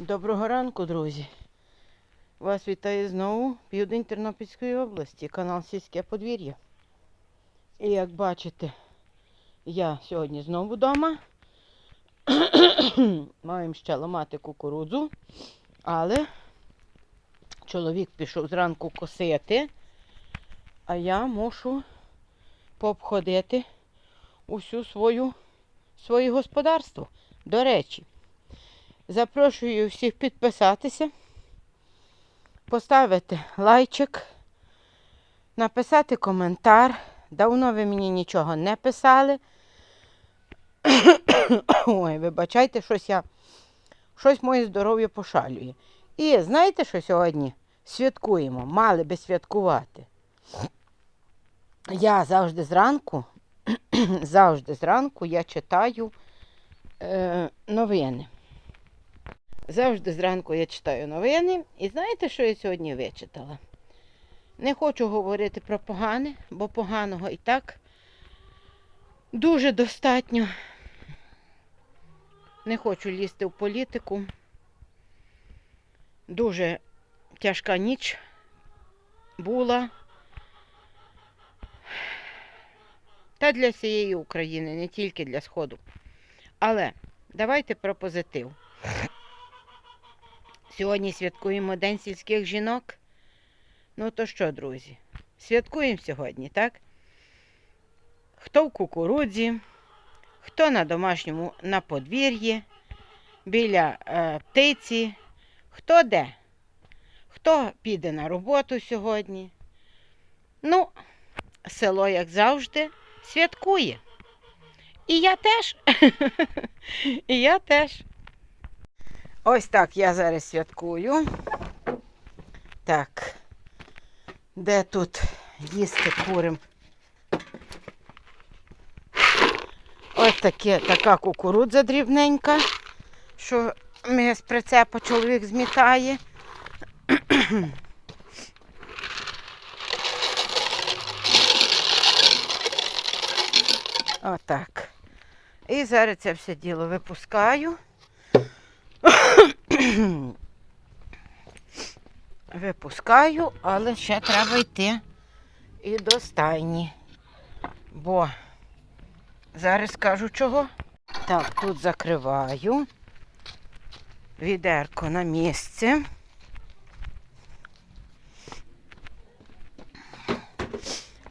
Доброго ранку, друзі. Вас вітає знову Південь Тернопільської області, канал Сільське подвір'я. І як бачите, я сьогодні знову вдома. Маємо ще ламати кукурудзу, але чоловік пішов зранку косити, а я мушу пообходити усю свою своє господарство. До речі, Запрошую всіх підписатися, поставити лайчик, написати коментар. Давно ви мені нічого не писали. Ой, вибачайте, щось я, щось моє здоров'я пошалює. І знаєте, що сьогодні святкуємо? Мали би святкувати. Я завжди зранку, завжди зранку я читаю е, новини. Завжди зранку я читаю новини. І знаєте, що я сьогодні вичитала? Не хочу говорити про погане, бо поганого і так дуже достатньо. Не хочу лізти в політику. Дуже тяжка ніч була. Та для всієї України, не тільки для Сходу. Але давайте про позитив. Сьогодні святкуємо День сільських жінок. Ну то що, друзі? Святкуємо сьогодні, так? Хто в кукурудзі, хто на домашньому на подвір'ї, біля е, птиці, хто де, хто піде на роботу сьогодні. Ну, село, як завжди, святкує. І я теж. І я теж. Ось так я зараз святкую. Так. Де тут їсти курим? Ось таке, така кукурудза дрібненька, що ми з прицепа чоловік змітає. Отак. І зараз це все діло випускаю. Випускаю, але ще треба йти і до стайні. Бо зараз скажу чого. Так, тут закриваю. Відерко на місце.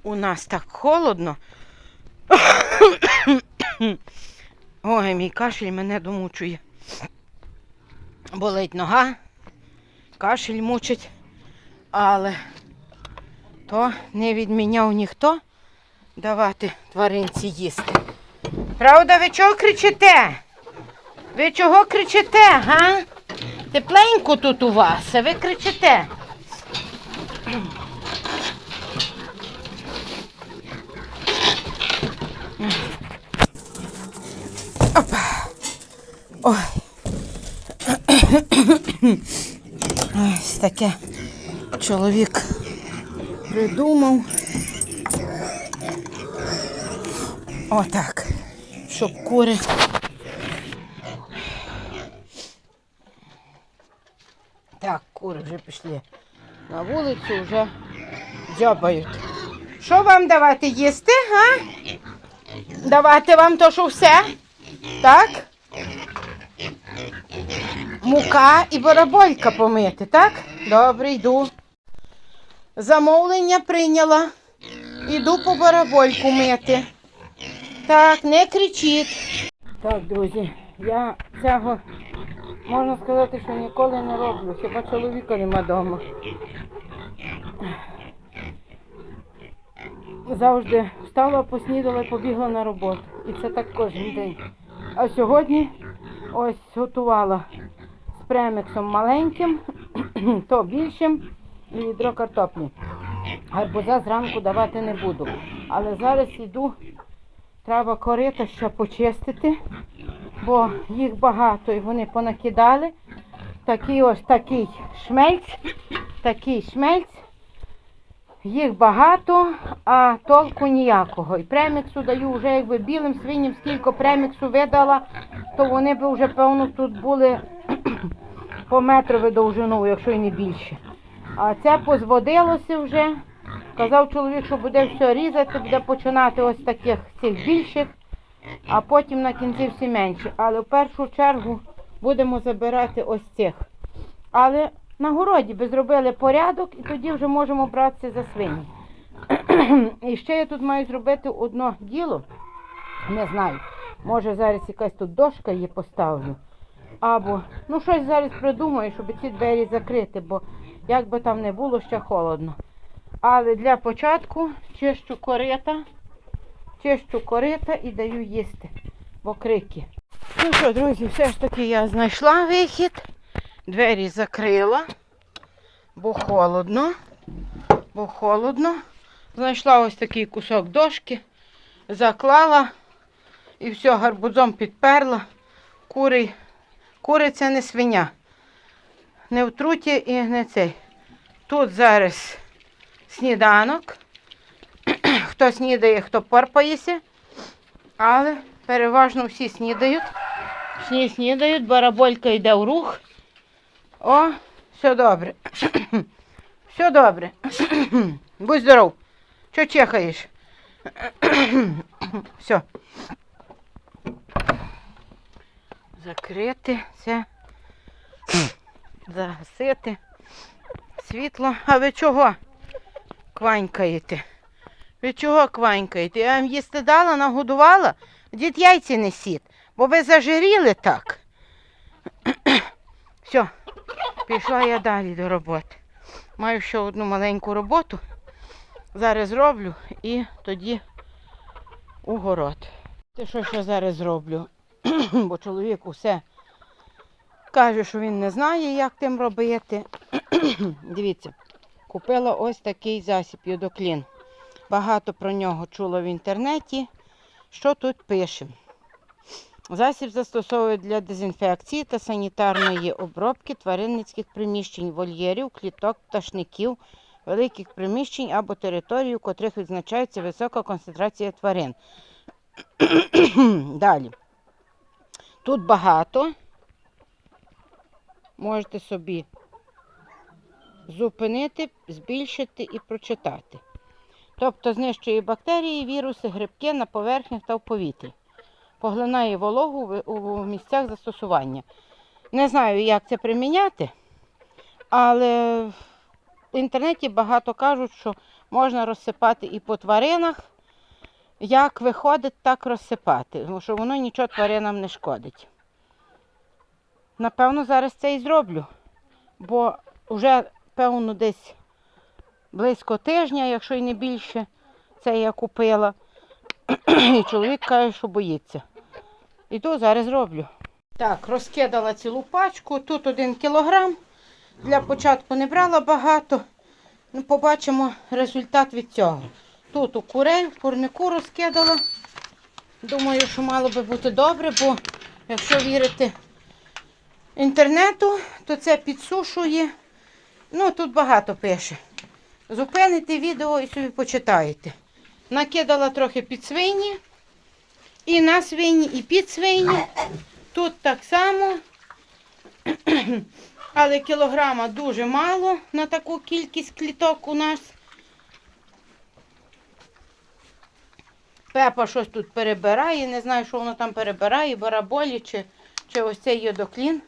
У нас так холодно. Ой, мій кашель мене домучує. Болить нога, кашель мучить, але то не відміняв ніхто давати тваринці їсти. Правда, ви чого кричите? Ви чого кричите, га? Тепленько тут у вас, а ви кричите. Опа. Ой. Ось таке чоловік придумав. Отак. Щоб кури. Так, кури вже пішли на вулицю, вже дзьобають. Що вам давати їсти, га? Давати вам то, що все? Так? Мука і бараболька помити, так? Добре, йду. Замовлення прийняла. Іду по барабольку мити. Так, не кричіть. Так, друзі, я цього можна сказати, що ніколи не роблю. Хіба чоловіка нема вдома. Завжди встала, поснідала і побігла на роботу. І це так кожен день. А сьогодні ось готувала преміксом маленьким, то більшим і відро картоплі. Гарбуза зранку давати не буду. Але зараз йду, треба корита ще почистити, бо їх багато і вони понакидали. Такий ось такий шмельць, такий шмельць. Їх багато, а толку ніякого. І преміксу даю вже якби білим свиням, скільки преміксу видала, то вони б вже, певно, тут були по метрові довжину, якщо й не більше. А це позводилося вже. Казав чоловік, що буде все різати, буде починати ось таких цих більших, а потім на кінці всі менші. Але в першу чергу будемо забирати ось цих. Але на городі би зробили порядок і тоді вже можемо братися за свині. І ще я тут маю зробити одне діло. Не знаю. Може зараз якась тут дошка є поставлю. Або ну щось зараз придумаю, щоб ці двері закрити, бо як би там не було, ще холодно. Але для початку чищу корита, чищу корита і даю їсти, бо крики. Ну що, друзі, все ж таки я знайшла вихід. Двері закрила, бо холодно. Бо холодно. Знайшла ось такий кусок дошки, заклала і все, гарбузом підперла. Кури, кури це не свиня. Не в труті і не цей. Тут зараз сніданок. Хто снідає, хто порпається. Але переважно всі снідають. Всі снідають, бараболька йде в рух. О, все добре. Все добре. Будь здоров. Що чехаєш? Все. Закрити це. Загасити. Світло. А ви чого кванькаєте? Ви чого кванькаєте? Я вам їсти дала, нагодувала? Дід яйці несіть, бо ви зажиріли так. Все, пішла я далі до роботи. Маю ще одну маленьку роботу. Зараз зроблю і тоді у город. Те, що ще зараз зроблю? Бо чоловік усе каже, що він не знає, як тим робити. Дивіться, купила ось такий засіб Йодоклін. Багато про нього чула в інтернеті. Що тут пише? Засіб застосовують для дезінфекції та санітарної обробки тваринницьких приміщень, вольєрів, кліток, пташників, великих приміщень або територій, у котрих відзначається висока концентрація тварин. Далі. Тут багато. Можете собі зупинити, збільшити і прочитати. Тобто знищує бактерії, віруси, грибки на поверхнях та в повітрі. Поглинає вологу у місцях застосування. Не знаю, як це приміняти, але в інтернеті багато кажуть, що можна розсипати і по тваринах. Як виходить, так розсипати, тому що воно нічого тваринам не шкодить. Напевно, зараз це і зроблю, бо вже, певно, десь близько тижня, якщо й не більше, це я купила. І чоловік каже, що боїться. Іду зараз зроблю. Так, розкидала цілу пачку. Тут один кілограм. Для початку не брала багато. Ну, побачимо результат від цього. Тут у курей, в курнику розкидала. Думаю, що мало би бути добре, бо якщо вірити інтернету, то це підсушує. Ну, тут багато пише. Зупините відео і собі почитаєте. Накидала трохи під свині. І на свині, і під свині. Тут так само. Але кілограма дуже мало на таку кількість кліток у нас. Пепа щось тут перебирає, не знаю, що воно там перебирає, бараболі чи, чи ось цей йодоклін.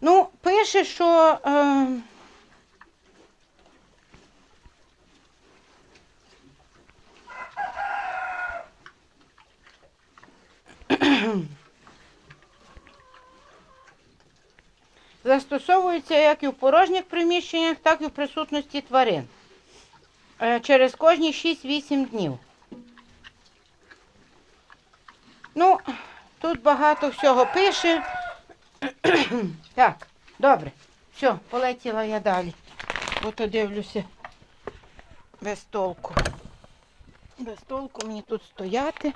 Ну, пише, що. Е, застосовується як і в порожніх приміщеннях, так і в присутності тварин. Е, Через кожні 6-8 днів. Ну, тут багато всього пише. Так, добре. Все, полетіла я далі. Ото дивлюся без толку. Без толку мені тут стояти.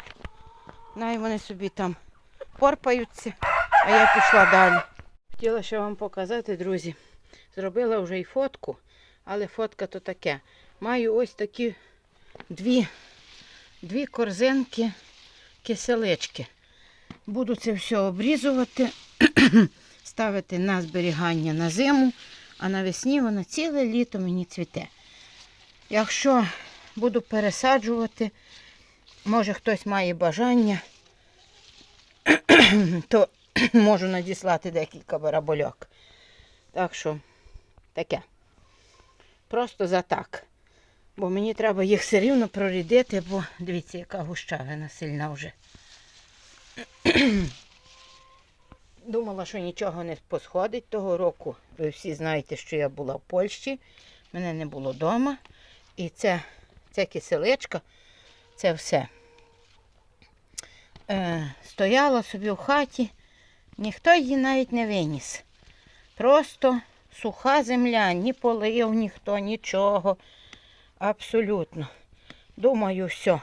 Най вони собі там порпаються, а я пішла далі. Хотіла ще вам показати, друзі. Зробила вже і фотку, але фотка то таке. Маю ось такі дві, дві корзинки киселички. Буду це все обрізувати. ставити на зберігання на зиму, а навесні вона ціле літо мені цвіте. Якщо буду пересаджувати, може хтось має бажання, то можу надіслати декілька барабольок. Так що таке. Просто за так. Бо мені треба їх все рівно прорідити, бо дивіться, яка гущавина сильна вже. Думала, що нічого не посходить того року. Ви всі знаєте, що я була в Польщі, мене не було вдома. І це, це киселичка, це все. Е, стояла собі в хаті, ніхто її навіть не виніс. Просто суха земля, ні полив ніхто, нічого. Абсолютно. Думаю, все.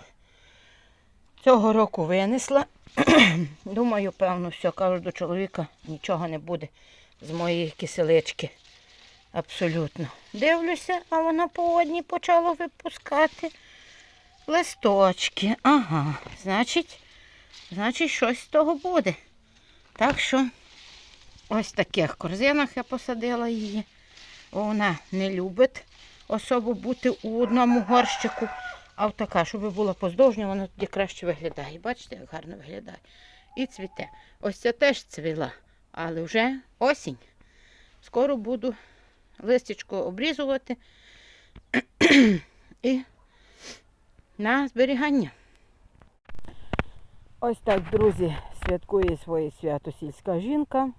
Цього року винесла. Думаю, певно, все. Кажу до чоловіка, нічого не буде з моєї киселички. Абсолютно. Дивлюся, а вона по одній почала випускати листочки. Ага, значить, значить, щось з того буде. Так що ось в таких корзинах я посадила її. Вона не любить особо бути у одному горщику, а в така, щоб була поздовжня, вона тоді краще виглядає. Бачите, як гарно виглядає. І цвіте. Ось ця теж цвіла, але вже осінь. Скоро буду листячко обрізувати і на зберігання. Ось так, друзі, святкує своє свято сільська жінка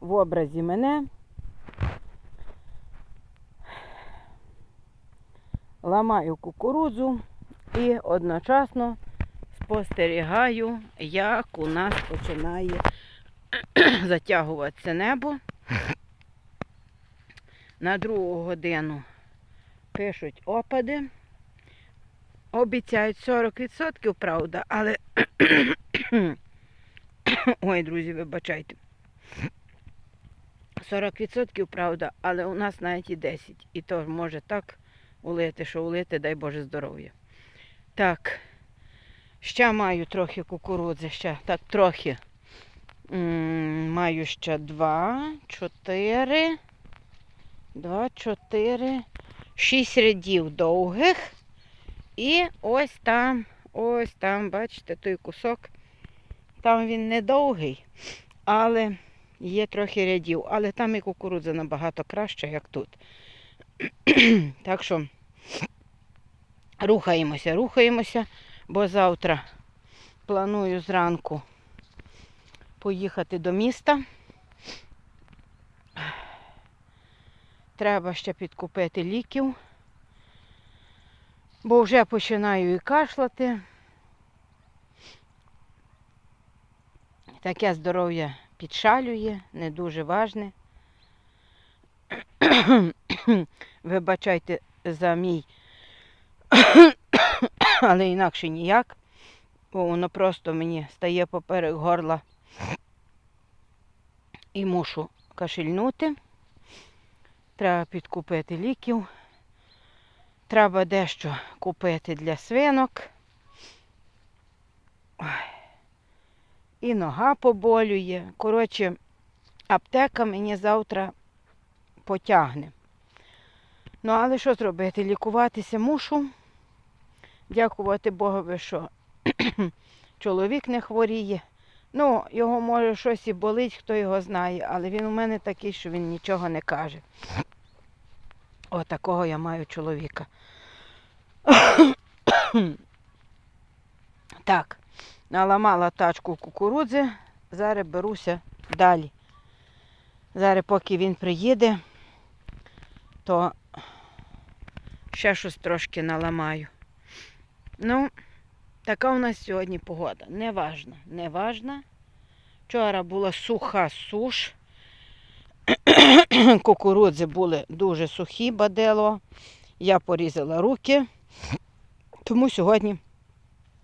в образі мене. Ламаю кукурудзу і одночасно спостерігаю, як у нас починає затягуватися небо. На другу годину пишуть опади. Обіцяють 40%, правда, але. Ой, друзі, вибачайте. 40% правда, але у нас навіть і 10. І то може так улити, що улити, дай Боже здоров'я. Так, ще маю трохи кукурудзи, ще так трохи. М, Маю ще 2, 4, 2, 4, 6 рядів довгих. І ось там, ось там, бачите, той кусок. Там він не довгий, але є трохи рядів. Але там і кукурудза набагато краща, як тут. так що рухаємося, рухаємося, бо завтра планую зранку поїхати до міста. Треба ще підкупити ліків, бо вже починаю і кашляти. Таке здоров'я підшалює, не дуже важне. Вибачайте за мій, але інакше ніяк, бо воно просто мені стає поперек горла і мушу кашельнути. Треба підкупити ліків. Треба дещо купити для свинок. І нога поболює. Коротше, аптека мені завтра потягне. Ну, але що зробити? Лікуватися мушу. Дякувати Богові, що чоловік не хворіє. Ну, його може щось і болить, хто його знає, але він у мене такий, що він нічого не каже. О, такого я маю чоловіка. так, наламала тачку кукурудзи, зараз беруся далі. Зараз, поки він приїде, то ще щось трошки наламаю. Ну, така у нас сьогодні погода. Неважна, неважна. Вчора була суха суш. Кукурудзи були дуже сухі, бадело. Я порізала руки. Тому сьогодні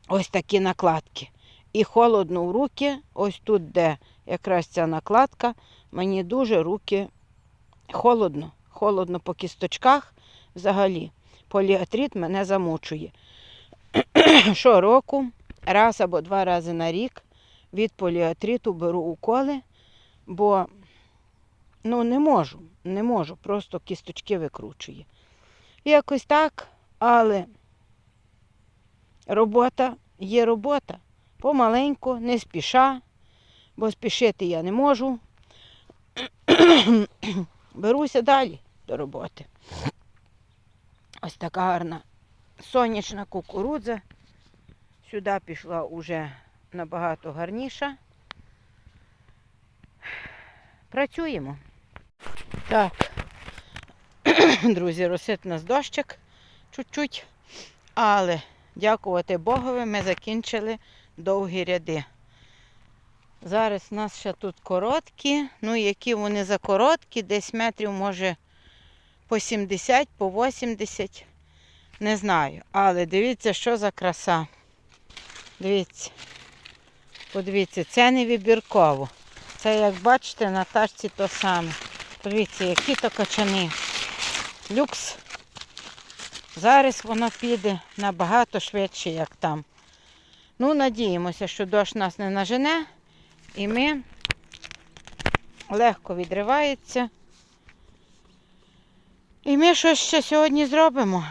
ось такі накладки. І холодно в руки, ось тут, де якраз ця накладка, мені дуже руки холодно. Холодно по кісточках взагалі. Поліатрит мене замучує. Щороку, раз або два рази на рік від поліатриту беру уколи, бо ну не можу, не можу, просто кісточки викручує. Якось так, але робота є робота. Помаленьку, не спіша, бо спішити я не можу. Беруся далі до роботи. Ось така гарна сонячна кукурудза. Сюди пішла уже набагато гарніша. Працюємо. Так, друзі, росить нас дощик чуть-чуть, але дякувати Богові, ми закінчили довгі ряди. Зараз у нас ще тут короткі, ну які вони за короткі, десь метрів може по 70, по 80, не знаю. Але дивіться, що за краса. Дивіться. Подивіться, це не вибірково. Це, як бачите, на тачці то саме. Подивіться, які то качани. Люкс. Зараз воно піде набагато швидше, як там. Ну, надіємося, що дощ нас не нажене. І ми легко відривається. І ми щось ще сьогодні зробимо.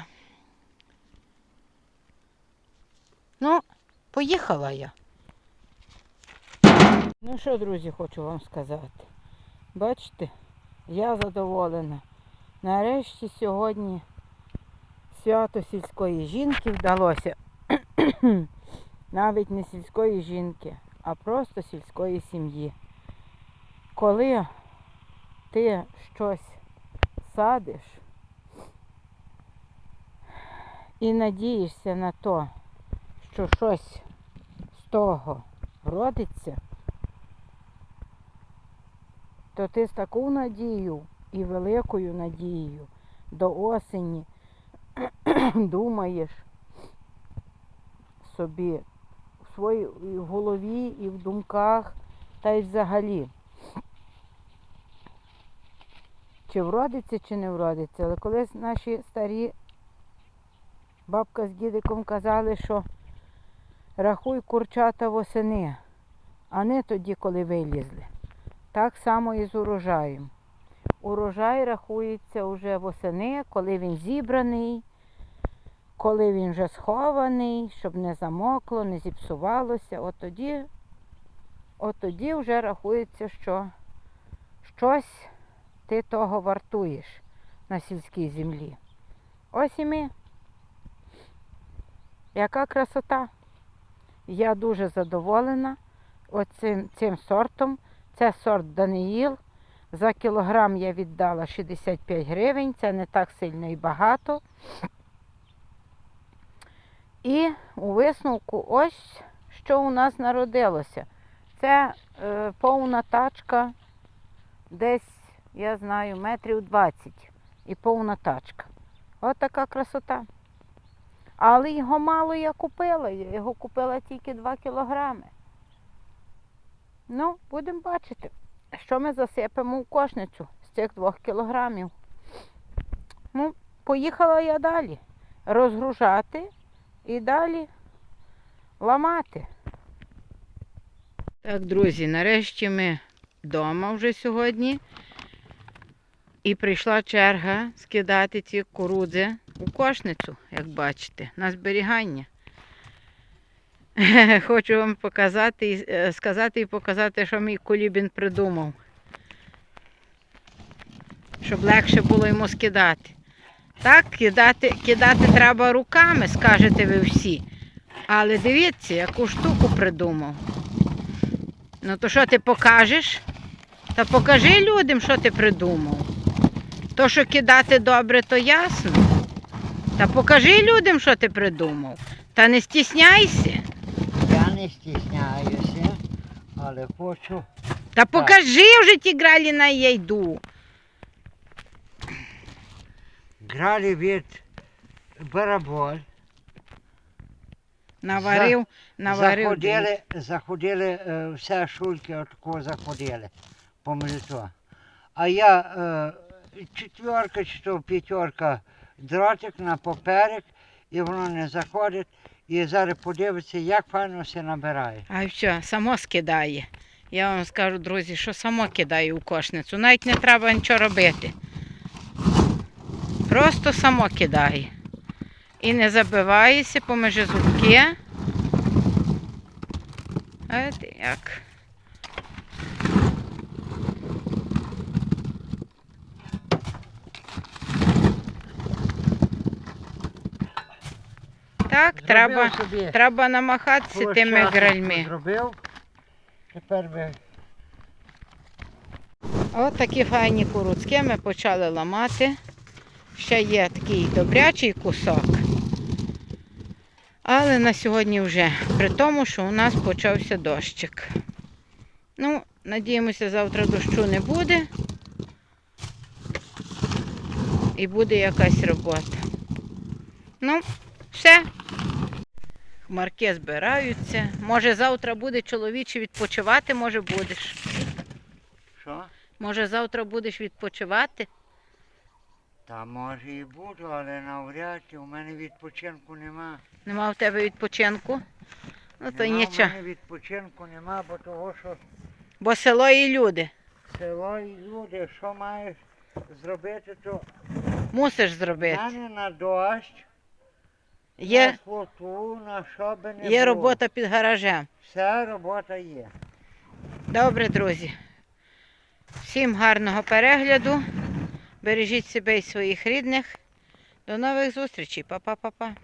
Ну, поїхала я. Ну що, друзі, хочу вам сказати. Бачите, я задоволена. Нарешті сьогодні свято сільської жінки вдалося. Навіть не сільської жінки, а просто сільської сім'ї. Коли ти щось садиш і надієшся на те, що щось з того родиться, то ти з таку надією і великою надією до осені думаєш собі в своїй голові і в думках, та й взагалі. Чи вродиться, чи не вродиться. Але колись наші старі бабка з дідиком казали, що рахуй курчата восени, а не тоді, коли вилізли. Так само і з урожаєм. Урожай рахується вже восени, коли він зібраний, коли він вже схований, щоб не замокло, не зіпсувалося. От тоді, от тоді вже рахується, що щось ти того вартуєш на сільській землі. Ось і ми. Яка красота. Я дуже задоволена оцим цим сортом. Це сорт Даниїл. За кілограм я віддала 65 гривень, це не так сильно і багато. І у висновку ось що у нас народилося. Це е, повна тачка, десь, я знаю, метрів 20 і повна тачка. От така красота. Але його мало я купила. Я його купила тільки 2 кілограми. Ну, будемо бачити, що ми засипемо в кошницю з цих 2 кілограмів. Ну, поїхала я далі. Розгружати і далі ламати. Так, друзі, нарешті ми вдома вже сьогодні. І прийшла черга скидати ці курудзи у кошницю, як бачите, на зберігання. Хочу вам показати, е, сказати і показати, що мій колібін придумав. Щоб легше було йому скидати. Так, кидати, кидати треба руками, скажете ви всі. Але дивіться, яку штуку придумав. Ну то що ти покажеш? Та покажи людям, що ти придумав. То, що кидати добре, то ясно. Та покажи людям, що ти придумав. Та не стісняйся. Я не стісняюся, але хочу. Та покажи вже ті гралі на яйду. Грали від бараболь. Наварив, наварив. Заходили, заходили е, все шульки отако заходили по молитву. А я е, четверка чи то п'ятерка дротик на поперек, і воно не заходить. І зараз подивиться, як файно все набирає. А що, само скидає. Я вам скажу, друзі, що само кидаю у кошницю. Навіть не треба нічого робити. Просто само кидає. І не забивається поміж зубки. От як. Так, треба, собі треба намахатися тими гральми. Зробив. Тепер би От такі файні куруцьки ми почали ламати. Ще є такий добрячий кусок. Але на сьогодні вже при тому, що у нас почався дощик. Ну, надіємося, завтра дощу не буде. І буде якась робота. Ну, все. Хмарки збираються. Може, завтра буде чоловіче відпочивати, може будеш. що? Може, завтра будеш відпочивати? Та може і буду, але навряд чи у мене відпочинку нема. Нема в тебе відпочинку? Ну то нема нічого. У мене відпочинку нема, бо того, що Бо село і люди. село і люди, що маєш зробити, то Мусиш зробити. мене на дощ, Є, слоту, що би не є було. робота під гаражем. Вся робота є. Добре, друзі. Всім гарного перегляду. Бережіть себе і своїх рідних. До нових зустрічей. Па-па-па-па.